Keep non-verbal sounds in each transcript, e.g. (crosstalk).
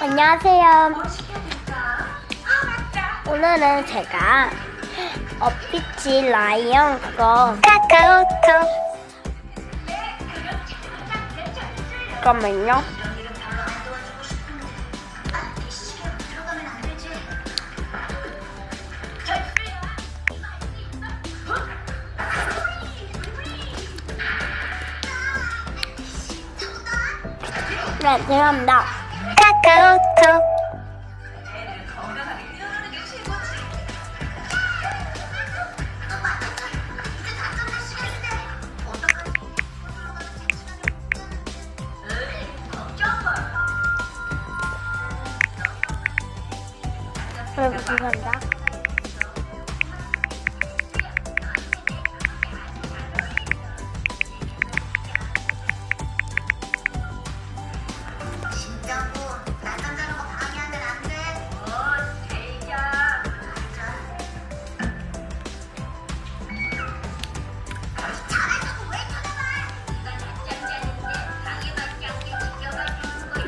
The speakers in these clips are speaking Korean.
안녕하세요. 오늘은 제가 어피치 라이언 그거 카카오톡 잠깐만요. 네, 죄송합니다. 카카오톡 여러분 감사합니다.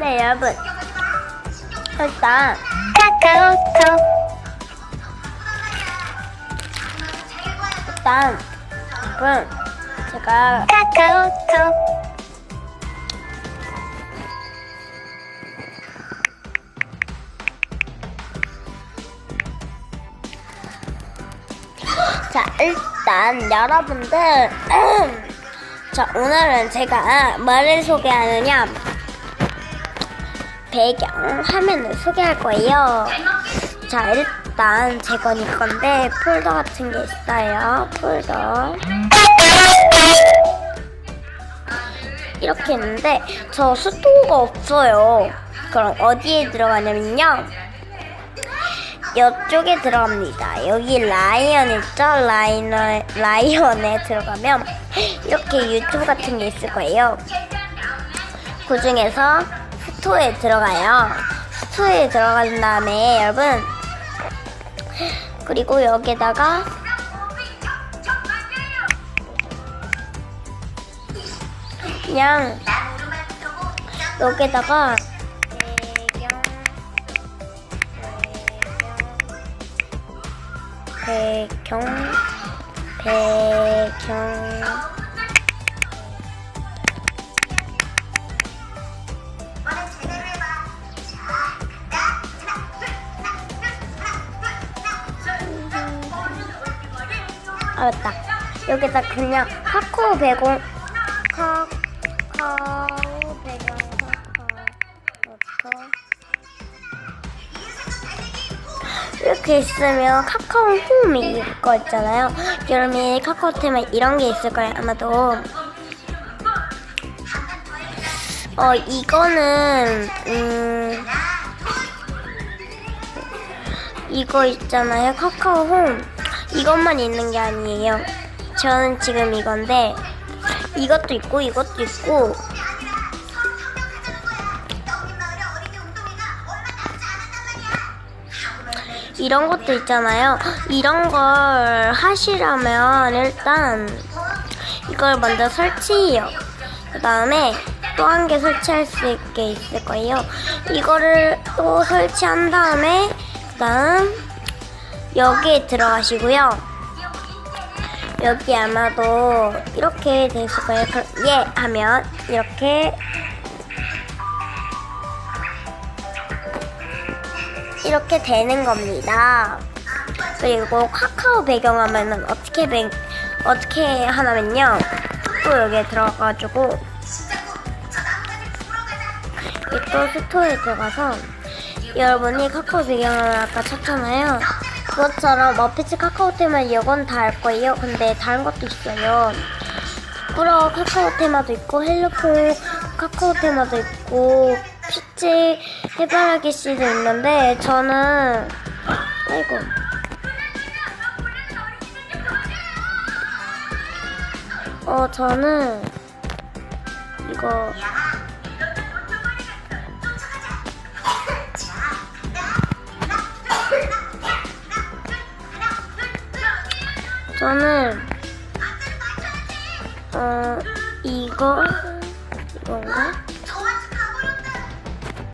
네, 여러분. 일단 카카오톡. 일단 여러분 제가 카카오톡 자 일단 여러분들 (clears throat) 자 오늘은 제가 뭐를 소개하느냐 배경 화면을 소개할 거예요. 자 일단 제 건 이건데 폴더 같은 게 있어요. 폴더 이렇게 있는데 저 수도가 없어요. 그럼 어디에 들어가냐면요. 이쪽에 들어갑니다. 여기 라이언 있죠? 라이언, 라이언에 들어가면 이렇게 유튜브 같은 게 있을 거예요. 그 중에서 스토어에 들어가요. 스토어에 들어간 다음에 여러분 그리고 여기다가 그냥 여기다가 배경 배경 배경 아 맞다. 여기다 그냥 카카오 배경 카카오 배경 카카오 이렇게 있으면 카카오 홈이 이거 있잖아요. 여러분이 카카오 테마 이런 게 있을 거예요 아마도. 어 이거는 음 이거 있잖아요 카카오 홈 이것만 있는 게 아니에요. 저는 지금 이건데 이것도 있고 이것도 있고. 이런 것도 있잖아요. 이런 걸 하시려면 일단 이걸 먼저 설치해요. 그 다음에 또 한 개 설치할 수 있게 있을 거예요. 이거를 또 설치한 다음에 그 다음 여기에 들어가시고요 여기 아마도 이렇게 돼 있을 거예요 예 하면 이렇게 이렇게 되는 겁니다. 그리고 카카오 배경화면은 어떻게 배, 어떻게 하냐면요. 또 여기에 들어가가지고 이또 스토어에 들어가서 여러분이 카카오 배경화면 아까 찾잖아요. 그것처럼 어피치 카카오 테마 이건 다할 거예요. 근데 다른 것도 있어요. 꾸러 카카오 테마도 있고 헬로폰 카카오 테마도 있고 피치 해바라기 씨도 있는데 저는 아이고 어 저는 이거 저는 어 이거 이건가?